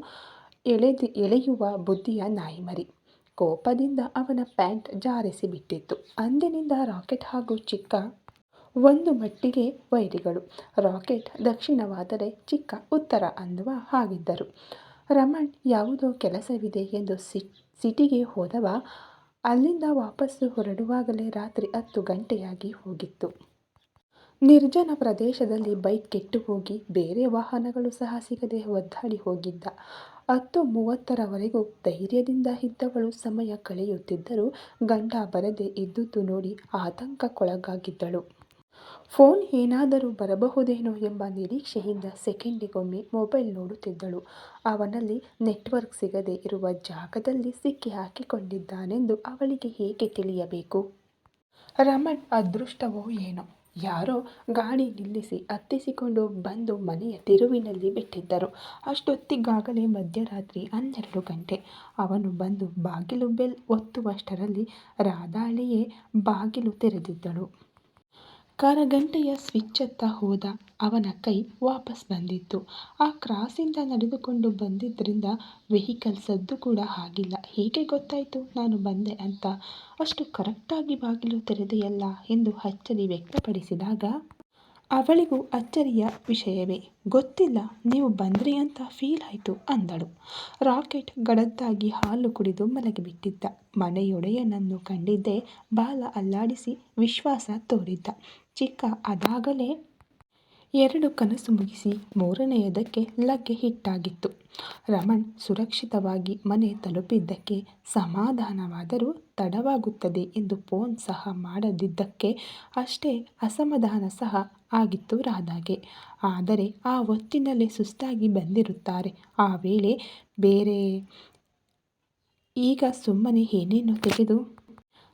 ಎಳೆದು ಎಳೆಯುವ ಬುದ್ಧಿಯ ನಾಯಿಮರಿ. ಕೋಪದಿಂದ ಅವನ ಪ್ಯಾಂಟ್ ಜಾರಿಸಿ ಬಿಟ್ಟಿತ್ತು. ಅಂದಿನಿಂದ ರಾಕೆಟ್ ಹಾಗೂ ಚಿಕ್ಕ ಒಂದು ಮಟ್ಟಿಗೆ ವೈರಿಗಳು. ರಾಕೆಟ್ ದಕ್ಷಿಣವಾದರೆ ಚಿಕ್ಕ, ಉತ್ತರ ಅನ್ನುವ ಹಾಗಿದ್ದರು. ರಮಣ್, ಯಾವುದೋ ಕೆಲಸವಿದೆ ಎಂದು ಸಿಟಿಗೆ ಹೋದವ, ಅಲ್ಲಿಂದ ವಾಪಸ್ಸು ಹೊರಡುವಾಗಲೇ ರಾತ್ರಿ ಹತ್ತು ಗಂಟೆಯಾಗಿ ಹೋಗಿತ್ತು. ನಿರ್ಜನ ಪ್ರದೇಶದಲ್ಲಿ ಬೈಕ್ ಕೆಟ್ಟು ಹೋಗಿ ಬೇರೆ ವಾಹನಗಳು ಸಹ ಸಿಗದೆ ಒದ್ದಾಡಿ ಹೋಗಿದ್ದ. ಹತ್ತು ಮೂವತ್ತರವರೆಗೂ ಧೈರ್ಯದಿಂದ ಇದ್ದವಳು ಸಮಯ ಕಳೆಯುತ್ತಿದ್ದರೂ ಗಂಡ ಬರದೆ ಇದ್ದುದು ನೋಡಿ ಆತಂಕಕ್ಕೊಳಗಾಗಿದ್ದಳು. ಫೋನ್ ಏನಾದರೂ ಬರಬಹುದೇನೋ ಎಂಬ ನಿರೀಕ್ಷೆಯಿಂದ ಸೆಕೆಂಡಿಗೊಮ್ಮೆ ಮೊಬೈಲ್ ನೋಡುತ್ತಿದ್ದಳು. ಅವನಲ್ಲಿ ನೆಟ್ವರ್ಕ್ ಸಿಗದೆ ಇರುವ ಜಾಗದಲ್ಲಿ ಸಿಕ್ಕಿ ಹಾಕಿಕೊಂಡಿದ್ದಾನೆಂದು ಅವಳಿಗೆ ಹೇಗೆ ತಿಳಿಯಬೇಕು? ರಮಣ್ ಅದೃಷ್ಟವೋ ಏನೋ ಯಾರೋ ಗಾಡಿ ನಿಲ್ಲಿಸಿ ಹತ್ತಿಸಿಕೊಂಡು ಬಂದು ಮನೆಯ ತಿರುವಿನಲ್ಲಿ ಬಿಟ್ಟಿದ್ದರು. ಅಷ್ಟೊತ್ತಿಗಾಗಲೇ ಮಧ್ಯರಾತ್ರಿ ಹನ್ನೆರಡು ಗಂಟೆ. ಅವನು ಬಂದು ಬಾಗಿಲು ಬೆಲ್ ಒತ್ತುವಷ್ಟರಲ್ಲಿ ರಾಧಾಳಿಯೇ ಬಾಗಿಲು ತೆರೆದಿದ್ದಳು. ಕರಗಂಟೆಯ ಸ್ವಿಚ್ಚತ್ತ ಹೋದ ಅವನ ಕೈ ವಾಪಸ್ ಬಂದಿತ್ತು. ಆ ಕ್ರಾಸಿಂದ ನಡೆದುಕೊಂಡು ಬಂದಿದ್ದರಿಂದ ವೆಹಿಕಲ್ ಸದ್ದು ಕೂಡ ಆಗಿಲ್ಲ. ಹೇಗೆ ಗೊತ್ತಾಯಿತು ನಾನು ಬಂದೆ ಅಂತ? ಅಷ್ಟು ಕರೆಕ್ಟಾಗಿ ಬಾಗಿಲು ತೆರೆದೆಯಲ್ಲ ಎಂದು ಅಚ್ಚರಿ ವ್ಯಕ್ತಪಡಿಸಿದಾಗ, ಅವಳಿಗೂ ಅಚ್ಚರಿಯ ವಿಷಯವೇ, ಗೊತ್ತಿಲ್ಲ, ನೀವು ಬಂದ್ರಿ ಅಂತ ಫೀಲ್ ಆಯ್ತು ಅಂದಳು. ರಾಕೆಟ್ ಗಡದ್ದಾಗಿ ಹಾಲು ಕುಡಿದು ಮಲಗಿಬಿಟ್ಟಿದ್ದ. ಮನೆಯೊಡೆಯನನ್ನು ಕಂಡಿದ್ದೇ ಬಾಲ ಅಲ್ಲಾಡಿಸಿ ವಿಶ್ವಾಸ ತೋರಿದ್ದ. ಚಿಕ್ಕ ಅದಾಗಲೇ ಎರಡು ಕನಸು ಮುಗಿಸಿ ಮೂರನೆಯದಕ್ಕೆ ಲಗ್ಗೆ ಹಿಟ್ಟಾಗಿತ್ತು. ರಮಣ್ ಸುರಕ್ಷಿತವಾಗಿ ಮನೆ ತಲುಪಿದ್ದಕ್ಕೆ ಸಮಾಧಾನವಾದರೂ ತಡವಾಗುತ್ತದೆ ಎಂದು ಫೋನ್ ಸಹ ಮಾಡದಿದ್ದಕ್ಕೆ ಅಷ್ಟೇ ಅಸಮಾಧಾನ ಸಹ ಆಗಿತ್ತು ರಾಧಾಗೆ. ಆದರೆ ಆ ಹೊತ್ತಿನಲ್ಲೇ ಸುಸ್ತಾಗಿ ಬಂದಿರುತ್ತಾರೆ. ಆ ವೇಳೆ ಬೇರೆ ಈಗ ಸುಮ್ಮನೆ ಏನೇನು ತೆಗೆದು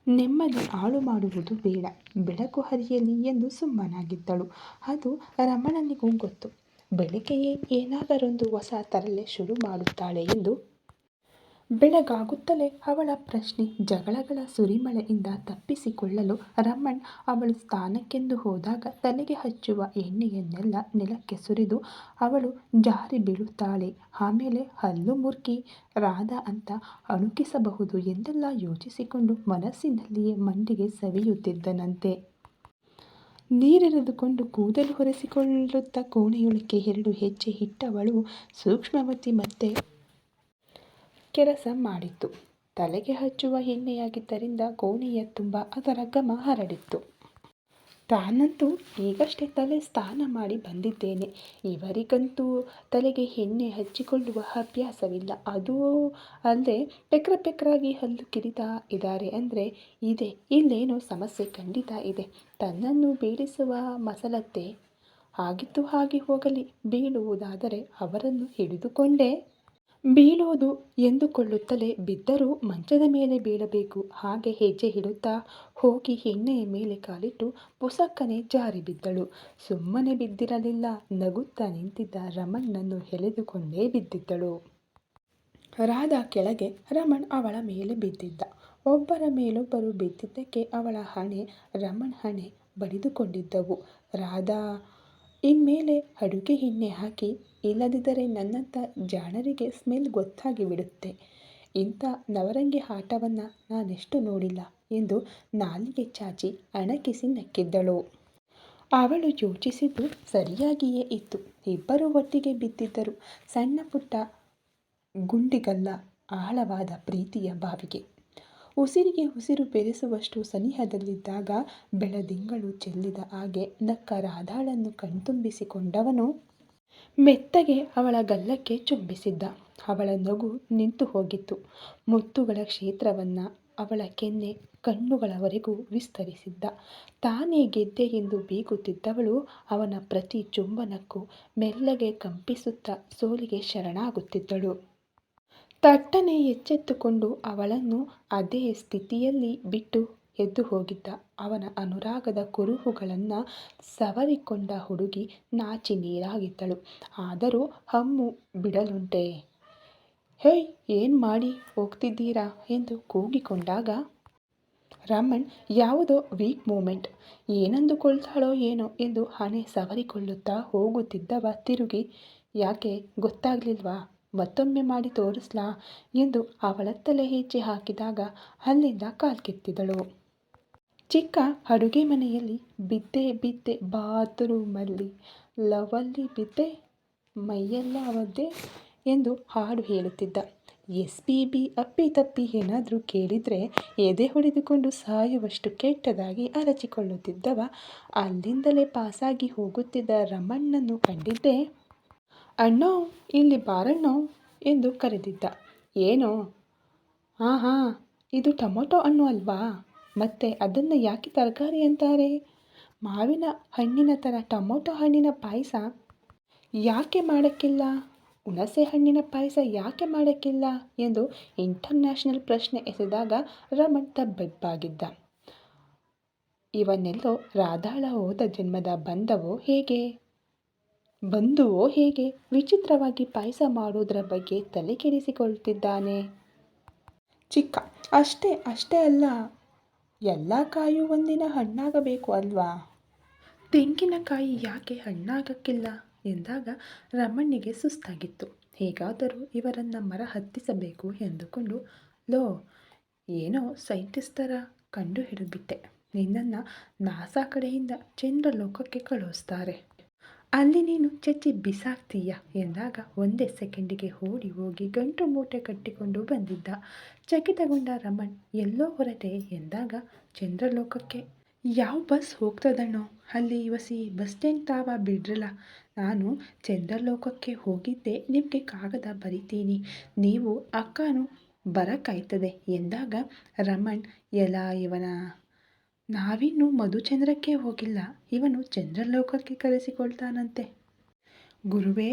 ನೆಮ್ಮದಿ ಹಾಳು ಮಾಡುವುದು ಬೇಡ. ಬೆಳಕು ಹರಿಯಲಿ ಎಂದು ಸುಮ್ಮನಾಗಿದ್ದಳು. ಅದು ರಮಣನಿಗೂ ಗೊತ್ತು. ಬೆಳಿಗ್ಗೆಯೇ ಏನಾದರೊಂದು ಹೊಸ ತರಲೆ ಶುರು ಮಾಡುತ್ತಾಳೆ ಎಂದು. ಬೆಳಗಾಗುತ್ತಲೇ ಅವಳ ಪ್ರಶ್ನೆ ಜಗಳಗಳ ಸುರಿಮಳೆಯಿಂದ ತಪ್ಪಿಸಿಕೊಳ್ಳಲು ರಮಣ್ ಅವಳು ಸ್ಥಾನಕ್ಕೆಂದು ಹೋದಾಗ ತಲೆಗೆ ಹಚ್ಚುವ ಎಣ್ಣೆಯನ್ನೆಲ್ಲ ನೆಲಕ್ಕೆ ಸುರಿದು ಅವಳು ಜಾರಿ ಬೀಳುತ್ತಾಳೆ. ಆಮೇಲೆ ಹಲ್ಲು ಮುರ್ಕಿ ರಾಧಾ ಅಂತ ಅಣುಕಿಸಬಹುದು ಎಂದೆಲ್ಲ ಯೋಚಿಸಿಕೊಂಡು ಮನಸ್ಸಿನಲ್ಲಿಯೇ ಮಂಡಿಗೆ ಸವಿಯುತ್ತಿದ್ದನಂತೆ ನೀರೆರೆದುಕೊಂಡು ಕೂದಲು ಹೊರೆಸಿಕೊಳ್ಳುತ್ತ ಕೋಣೆಯೊಳಕ್ಕೆ ಎರಡು ಹೆಜ್ಜೆ ಇಟ್ಟವಳು ಸೂಕ್ಷ್ಮವತಿ ಮತ್ತೆ ಕೆಲಸ ಮಾಡಿತ್ತು. ತಲೆಗೆ ಹಚ್ಚುವ ಎಣ್ಣೆಯಾಗಿದ್ದರಿಂದ ಕೋಣೆಯ ತುಂಬ ಅದರ ಘಮ ಹರಡಿತ್ತು. ತಾನಂತೂ ಈಗಷ್ಟೇ ತಲೆ ಸ್ನಾನ ಮಾಡಿ ಬಂದಿದ್ದೇನೆ. ಇವರಿಗಂತೂ ತಲೆಗೆ ಎಣ್ಣೆ ಹಚ್ಚಿಕೊಳ್ಳುವ ಅಭ್ಯಾಸವಿಲ್ಲ. ಅದು ಅಲ್ಲದೆ ಪೆಕ್ರ ಪೆಕ್ರಾಗಿ ಹಲ್ಲು ಕಿರಿತಾ ಇದ್ದಾರೆ ಅಂದರೆ ಇದೆ ಇಲ್ಲೇನೋ ಸಮಸ್ಯೆ ಖಂಡಿತ ಇದೆ. ತನ್ನನ್ನು ಬೀಳಿಸುವ ಮಸಲತ್ತೆ. ಆಗಿದ್ದು ಹಾಗೆ ಹೋಗಲಿ. ಬೀಳುವುದಾದರೆ ಅವರನ್ನು ಹಿಡಿದುಕೊಂಡೇ ಬೀಳೋದು ಎಂದುಕೊಳ್ಳುತ್ತಲೇ ಬಿದ್ದರೂ ಮಂಚದ ಮೇಲೆ ಬೀಳಬೇಕು. ಹಾಗೆ ಹೆಜ್ಜೆ ಇಡುತ್ತಾ ಹೋಗಿ ಹೆಣ್ಣೆಯ ಮೇಲೆ ಕಾಲಿಟ್ಟು ಪುಸಕ್ಕನೆ ಜಾರಿ ಬಿದ್ದಳು. ಸುಮ್ಮನೆ ಬಿದ್ದಿರಲಿಲ್ಲ. ನಗುತ್ತಾ ನಿಂತಿದ್ದ ರಮಣ್ಣನ್ನು ಎಳೆದುಕೊಂಡೇ ಬಿದ್ದಿದ್ದಳು. ರಾಧ ಕೆಳಗೆ ರಮಣ್ ಅವಳ ಮೇಲೆ ಬಿದ್ದಿದ್ದ. ಒಬ್ಬರ ಮೇಲೊಬ್ಬರು ಬಿದ್ದಿದ್ದಕ್ಕೆ ಅವಳ ಹಣೆ ರಮಣ್ ಹಣೆ ಬಡಿದುಕೊಂಡಿದ್ದವು. ರಾಧಾ ಇನ್ಮೇಲೆ ಅಡುಗೆ ಎಣ್ಣೆ ಹಾಕಿ. ಇಲ್ಲದಿದ್ದರೆ ನನ್ನಂಥ ಜಾಣರಿಗೆ ಸ್ಮೆಲ್ ಗೊತ್ತಾಗಿ ಬಿಡುತ್ತೆ. ಇಂಥ ನವರಂಗಿ ಆಟವನ್ನು ನಾನೆಷ್ಟು ನೋಡಿಲ್ಲ ಎಂದು ನಾಲಿಗೆ ಚಾಚಿ ಅಣಕಿಸಿ ನಕ್ಕಿದ್ದಳು. ಅವಳು ಯೋಚಿಸಿದ್ದು ಸರಿಯಾಗಿಯೇ ಇತ್ತು. ಇಬ್ಬರು ಒಟ್ಟಿಗೆ ಬಿದ್ದಿದ್ದರು ಸಣ್ಣ ಪುಟ್ಟ ಗುಂಡಿಗಲ್ಲ ಆಳವಾದ ಪ್ರೀತಿಯ ಬಾವಿಗೆ. ಉಸಿರಿಗೆ ಉಸಿರು ಬೆರೆಸುವಷ್ಟು ಸನಿಹದಲ್ಲಿದ್ದಾಗ ಬೆಳದಿಂಗಳು ಚೆಲ್ಲಿದ ಹಾಗೆ ನಕ್ಕ ರಾಧಾಳನ್ನು ಕಣ್ತುಂಬಿಸಿಕೊಂಡವನು ಮೆತ್ತಗೆ ಅವಳ ಗಲ್ಲಕ್ಕೆ ಚುಂಬಿಸಿದ್ದ. ಅವಳ ನಗು ನಿಂತು ಹೋಗಿತ್ತು. ಮುತ್ತುಗಳ ಕ್ಷೇತ್ರವನ್ನ ಅವಳ ಕೆನ್ನೆ ಕಣ್ಣುಗಳವರೆಗೂ ವಿಸ್ತರಿಸಿದ್ದ. ತಾನೇ ಗೆದ್ದೆ ಎಂದು ಬೀಗುತ್ತಿದ್ದವಳು ಅವನ ಪ್ರತಿ ಚುಂಬನಕ್ಕೂ ಮೆಲ್ಲಗೆ ಕಂಪಿಸುತ್ತಾ ಸೋಲಿಗೆ ಶರಣಾಗುತ್ತಿದ್ದಳು. ಥಟ್ಟನೆ ಎಚ್ಚೆತ್ತುಕೊಂಡು ಅವಳನ್ನು ಅದೇ ಸ್ಥಿತಿಯಲ್ಲಿ ಬಿಟ್ಟು ಎದ್ದು ಹೋಗಿದ್ದ ಅವನ ಅನುರಾಗದ ಕುರುಹುಗಳನ್ನು ಸವರಿಕೊಂಡ ಹುಡುಗಿ ನಾಚಿ ನೀರಾಗಿದ್ದಳು. ಆದರೂ ಹಮ್ಮು ಬಿಡಲುಂಟೆ ಹೇಯ್, ಏನು ಮಾಡಿ ಹೋಗ್ತಿದ್ದೀರಾ ಎಂದು ಕೂಗಿಕೊಂಡಾಗ, ರಮಣ್, ಯಾವುದೋ ವೀಕ್ ಮೂಮೆಂಟ್. ಏನಂದುಕೊಳ್ತಾಳೋ ಏನೋ ಎಂದು ಹಣೆ ಸವರಿಕೊಳ್ಳುತ್ತಾ ಹೋಗುತ್ತಿದ್ದವ ತಿರುಗಿ, ಯಾಕೆ ಗೊತ್ತಾಗ್ಲಿಲ್ವಾ ಮತ್ತೊಮ್ಮೆ ಮಾಡಿ ತೋರಿಸ್ಲಾ ಎಂದು ಅವಳತ್ತಲೇ ಹೆಜ್ಜೆ ಹಾಕಿದಾಗ ಅಲ್ಲಿಂದ ಕಾಲ್ಕೆತ್ತಿದಳು. ಚಿಕ್ಕ ಅಡುಗೆ ಮನೆಯಲ್ಲಿ ಬಿದ್ದೆ ಬಿದ್ದೆ ಬಾತ್ರೂಮಲ್ಲಿ ಲವಲ್ಲಿ ಬಿದ್ದೆ ಮೈಯೆಲ್ಲ ಒದ್ದೆ ಎಂದು ಹಾಡು ಹೇಳುತ್ತಿದ್ದ. ಎಸ್ ಪಿ ಬಿ ಅಪ್ಪಿ ತಪ್ಪಿ ಏನಾದರೂ ಕೇಳಿದರೆ ಎದೆ ಹೊಡೆದುಕೊಂಡು ಸಾಯುವಷ್ಟು ಕೆಟ್ಟದಾಗಿ ಅರಚಿಕೊಳ್ಳುತ್ತಿದ್ದವ ಅಲ್ಲಿಂದಲೇ ಪಾಸಾಗಿ ಹೋಗುತ್ತಿದ್ದ ರಮಣ್ಣನ್ನು ಕಂಡಿದ್ದೇ ಅಣ್ಣೋ ಇಲ್ಲಿ ಬಾರಣ್ಣೋ ಎಂದು ಕರೆದಿದ್ದ. ಏನು ಏನೋ ಹಾಂ ಇದು ಟೊಮೊಟೊ ಹಣ್ಣು ಅಲ್ವಾ ಮತ್ತೆ ಅದನ್ನು ಯಾಕೆ ತರಕಾರಿ ಅಂತಾರೆ ಮಾವಿನ ಹಣ್ಣಿನ ಥರ ಟೊಮೊಟೊ ಹಣ್ಣಿನ ಪಾಯಸ ಯಾಕೆ ಮಾಡೋಕ್ಕಿಲ್ಲ ಹುಣಸೆ ಹಣ್ಣಿನ ಪಾಯಸ ಯಾಕೆ ಮಾಡೋಕ್ಕಿಲ್ಲ ಎಂದು ಇಂಟರ್ನ್ಯಾಷನಲ್ ಪ್ರಶ್ನೆ ಎಸೆದಾಗ ರಮಣ್ ತಬ್ಬೆಬ್ಬಾಗಿದ್ದ. ಇವನ್ನೆಲ್ಲೋ ರಾಧಾಳ ಹೋದ ಜನ್ಮದ ಬಂಧವೋ ಹೇಗೆ? ಬಂಧುವೋ ಹೇಗೆ ವಿಚಿತ್ರವಾಗಿ ಪಾಯಸ ಮಾಡೋದ್ರ ಬಗ್ಗೆ ತಲೆ ಕೆಡಿಸಿಕೊಳ್ತಿದ್ದಾನೆ. ಚಿಕ್ಕ, ಅಷ್ಟೇ ಅಷ್ಟೇ ಅಲ್ಲ ಎಲ್ಲ ಕಾಯು ಒಂದಿನ ಹಣ್ಣಾಗಬೇಕು ಅಲ್ವಾ. ತೆಂಗಿನಕಾಯಿ ಯಾಕೆ ಹಣ್ಣಾಗಕ್ಕಿಲ್ಲ ಎಂದಾಗ ರಮಣ್ಣಿಗೆ ಸುಸ್ತಾಗಿತ್ತು. ಹೇಗಾದರೂ ಇವರನ್ನು ಮರ ಹತ್ತಿಸಬೇಕು ಎಂದುಕೊಂಡು, ಲೋ, ಏನೋ ಸೈಂಟಿಸ್ಟರ ಕಂಡು ಹಿಡಿದ್ಬಿಟ್ಟೆ. ನಿನ್ನನ್ನು ನಾಸಾ ಕಡೆಯಿಂದ ಚಂದ್ರಲೋಕಕ್ಕೆ ಕಳುಹಿಸ್ತಾರೆ. ಅಲ್ಲಿ ನೀನು ಚಚ್ಚಿ ಬಿಸಾಕ್ತೀಯ ಎಂದಾಗ ಒಂದೇ ಸೆಕೆಂಡಿಗೆ ಓಡಿ ಹೋಗಿ ಗಂಟು ಮೂಟೆ ಕಟ್ಟಿಕೊಂಡು ಬಂದಿದ್ದ. ಚಕಿತಗೊಂಡ ರಮಣ್ ಎಲ್ಲೋ ಹೊರಟೆ ಎಂದಾಗ ಚಂದ್ರಲೋಕಕ್ಕೆ, ಯಾವ ಬಸ್ ಹೋಗ್ತದಣ್ಣೋ? ಅಲ್ಲಿ ಇವಸಿ ಬಸ್ ಸ್ಟ್ಯಾಂಡ್ ತಾವ ಬಿಡ್ರಲ್ಲ. ನಾನು ಚಂದ್ರಲೋಕಕ್ಕೆ ಹೋಗಿದ್ದೆ. ನಿಮಗೆ ಕಾಗದ ಬರಿತೀನಿ. ನೀವು ಅಕ್ಕನೂ ಬರಕ್ಕಾಯ್ತದೆ ಎಂದಾಗ ರಮಣ್ ಎಲ್ಲ ಇವನ? ನಾವಿನ್ನೂ ಮಧುಚಂದ್ರಕ್ಕೆ ಹೋಗಿಲ್ಲ. ಇವನು ಚಂದ್ರಲೋಕಕ್ಕೆ ಕರೆಸಿಕೊಳ್ತಾನಂತೆ. ಗುರುವೇ,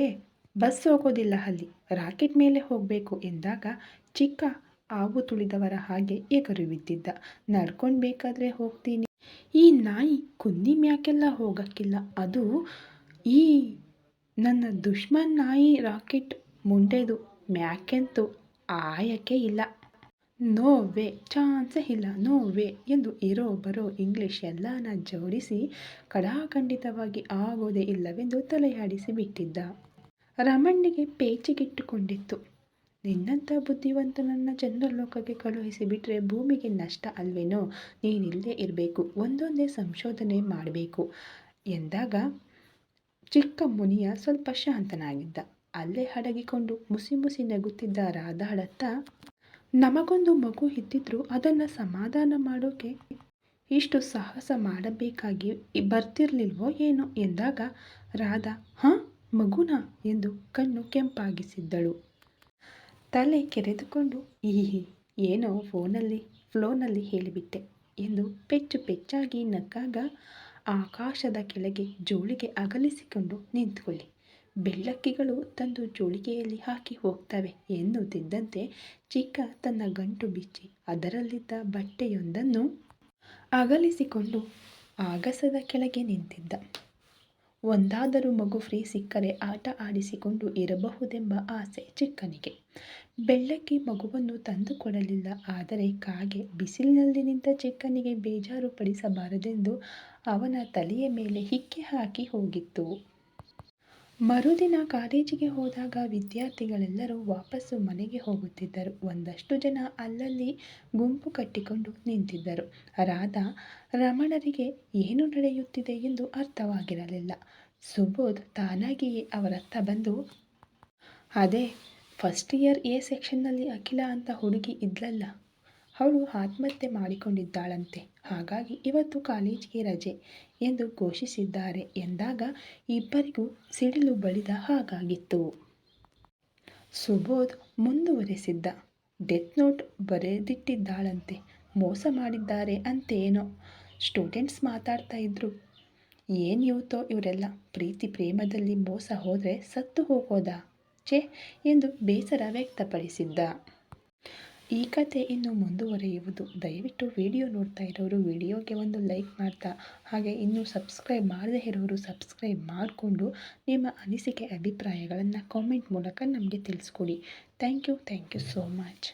ಬಸ್ ಹೋಗೋದಿಲ್ಲ ಅಲ್ಲಿ. ರಾಕೆಟ್ ಮೇಲೆ ಹೋಗಬೇಕು ಎಂದಾಗ ಚಿಕ್ಕ ಆವು ತುಳಿದವರ ಹಾಗೆ ಎಗರು ಬಿದ್ದಿದ್ದ. ನಡ್ಕೊಂಡು ಬೇಕಾದರೆ ಹೋಗ್ತೀನಿ. ಈ ನಾಯಿ ಕುಂದಿ ಮ್ಯಾಕೆಲ್ಲ ಹೋಗಕ್ಕಿಲ್ಲ. ಅದು ಈ ನನ್ನ ದುಶ್ಮನ್ ನಾಯಿ ರಾಕೆಟ್ ಮುಂಡೆದು ಮ್ಯಾಕೆಂತೂ ಆಯಕ್ಕೆ ಇಲ್ಲ. ನೋ ವೇ ಚಾನ್ಸೇ ಇಲ್ಲ ನೋ ವೇ ಎಂದು ಇರೋ ಬರೋ ಇಂಗ್ಲೀಷ್ ಎಲ್ಲನ ಜೋಡಿಸಿ ಕಡಾಖಂಡಿತವಾಗಿ ಆಗೋದೇ ಇಲ್ಲವೆಂದು ತಲೆಯಾಡಿಸಿ ಬಿಟ್ಟಿದ್ದ. ರಮಣ್ಣಿಗೆ ಪೇಚಿಗಿಟ್ಟುಕೊಂಡಿತ್ತು. ನಿನ್ನಂಥ ಬುದ್ಧಿವಂತನನ್ನು ಚಂದ್ರಲೋಕಕ್ಕೆ ಕಳುಹಿಸಿ ಬಿಟ್ಟರೆ ಭೂಮಿಗೆ ನಷ್ಟ ಅಲ್ವೇನೋ? ನೀನಿಲ್ಲದೆ ಇರಬೇಕು, ಒಂದೊಂದೇ ಸಂಶೋಧನೆ ಮಾಡಬೇಕು ಎಂದಾಗ ಚಿಕ್ಕ ಮುನಿಯ ಸ್ವಲ್ಪ ಶಾಂತನಾಗಿದ್ದ. ಅಲ್ಲೇ ಅಡಗಿಕೊಂಡು ಮುಸಿ ಮುಸಿ ನಗುತ್ತಿದ್ದ ರಾಧಾಳತ್ತ ನಮಗೊಂದು ಮಗು ಇದ್ದಿದ್ರು ಅದನ್ನು ಸಮಾಧಾನ ಮಾಡೋಕೆ ಇಷ್ಟು ಸಾಹಸ ಮಾಡಬೇಕಾಗಿ ಬರ್ತಿರ್ಲಿಲ್ವೋ ಏನೋ ಎಂದಾಗ ರಾಧಾ, ಹಾಂ, ಮಗುನಾ? ಎಂದು ಕಣ್ಣು ಕೆಂಪಾಗಿಸಿದ್ದಳು. ತಲೆ ಕೆರೆದುಕೊಂಡು ಈ ಏನೋ ಫೋನಲ್ಲಿ, ಫ್ಲೋನಲ್ಲಿ ಹೇಳಿಬಿಟ್ಟೆ ಎಂದು ಪೆಚ್ಚು ಪೆಚ್ಚಾಗಿ ನಕ್ಕಾಗ ಆಕಾಶದ ಕೆಳಗೆ ಜೋಳಿಗೆ ಅಗಲಿಸಿಕೊಂಡು ನಿಂತುಕೊಳ್ಳಿ. ಬೆಳ್ಳಕ್ಕಿಗಳು ತಂದು ಜೋಳಿಗೆಯಲ್ಲಿ ಹಾಕಿ ಹೋಗ್ತವೆ ಎನ್ನುತ್ತಿದ್ದಂತೆ ಚಿಕ್ಕ ತನ್ನ ಗಂಟು ಬಿಚ್ಚಿ ಅದರಲ್ಲಿದ್ದ ಬಟ್ಟೆಯೊಂದನ್ನು ಅಗಲಿಸಿಕೊಂಡು ಆಗಸದ ಕೆಳಗೆ ನಿಂತಿದ್ದ. ಒಂದಾದರೂ ಮಗು ಫ್ರೀ ಸಿಕ್ಕರೆ ಆಟ ಆಡಿಸಿಕೊಂಡು ಇರಬಹುದೆಂಬ ಆಸೆ ಚಿಕ್ಕನಿಗೆ. ಬೆಳ್ಳಕ್ಕಿ ಮಗುವನ್ನು ತಂದುಕೊಡಲಿಲ್ಲ ಆದರೆ ಕಾಗೆ ಬಿಸಿಲಿನಲ್ಲಿ ನಿಂತ ಚಿಕ್ಕನಿಗೆ ಬೇಜಾರು ಪಡಿಸಬಾರದೆಂದು ಅವನ ತಲೆಯ ಮೇಲೆ ಹಿಕ್ಕೆ ಹಾಕಿ ಹೋಗಿತ್ತು. ಮರುದಿನ ಕಾಲೇಜಿಗೆ ಹೋದಾಗ ವಿದ್ಯಾರ್ಥಿಗಳೆಲ್ಲರೂ ವಾಪಸ್ಸು ಮನೆಗೆ ಹೋಗುತ್ತಿದ್ದರು. ಒಂದಷ್ಟು ಜನ ಅಲ್ಲಲ್ಲಿ ಗುಂಪು ಕಟ್ಟಿಕೊಂಡು ನಿಂತಿದ್ದರು. ರಾಧಾ, ರಮಣರಿಗೆ ಏನು ನಡೆಯುತ್ತಿದೆ ಎಂದು ಅರ್ಥವಾಗಿರಲಿಲ್ಲ. ಸುಬೋಧ್ ತಾನಾಗಿಯೇ ಅವರತ್ತ ಬಂದು, ಅದೇ ಫಸ್ಟ್ ಇಯರ್ ಎ ಸೆಕ್ಷನ್ನಲ್ಲಿ ಅಖಿಲ ಅಂತ ಹುಡುಗಿ ಇದ್ಲಲ್ಲ ಅವಳು ಆತ್ಮಹತ್ಯೆ ಮಾಡಿಕೊಂಡಿದ್ದಾಳಂತೆ. ಹಾಗಾಗಿ ಇವತ್ತು ಕಾಲೇಜಿಗೆ ರಜೆ ಎಂದು ಘೋಷಿಸಿದ್ದಾರೆ ಎಂದಾಗ ಇಬ್ಬರಿಗೂ ಸಿಡಿಲು ಬಳಿದ ಹಾಗಾಗಿತ್ತು. ಸುಬೋಧ್ ಮುಂದುವರೆಸಿದ್ದ. ಡೆತ್ ನೋಟ್ ಬರೆದಿಟ್ಟಿದ್ದಾಳಂತೆ. ಮೋಸ ಮಾಡಿದ್ದಾರೆ ಅಂತೇನೋ. ಸ್ಟೂಡೆಂಟ್ಸ್ ಮಾತಾಡ್ತಾ ಇದ್ರು. ಏನು ಇವತ್ತೋ ಇವರೆಲ್ಲ? ಪ್ರೀತಿ ಪ್ರೇಮದಲ್ಲಿ ಮೋಸ ಹೋದರೆ ಸತ್ತು ಹೋಗೋದಾ? ಛೇ ಎಂದು ಬೇಸರ ವ್ಯಕ್ತಪಡಿಸಿದ್ದ. ಈ ಕತೆ ಇನ್ನು ಮುಂದುವರಿಯುವುದು. ದಯವಿಟ್ಟು ವಿಡಿಯೋ ನೋಡ್ತಾ ಇರೋರು ವಿಡಿಯೋಗೆ ಒಂದು ಲೈಕ್ ಮಾಡ್ತಾ, ಹಾಗೆ ಇನ್ನೂ ಸಬ್ಸ್ಕ್ರೈಬ್ ಮಾಡದೇ ಇರೋರು ಸಬ್ಸ್ಕ್ರೈಬ್ ಮಾಡಿಕೊಂಡು ನಿಮ್ಮ ಅನಿಸಿಕೆ, ಅಭಿಪ್ರಾಯಗಳನ್ನು ಕಾಮೆಂಟ್ ಮೂಲಕ ನಮಗೆ ತಿಳಿಸ್ಕೊಡಿ. Thank you thank you so much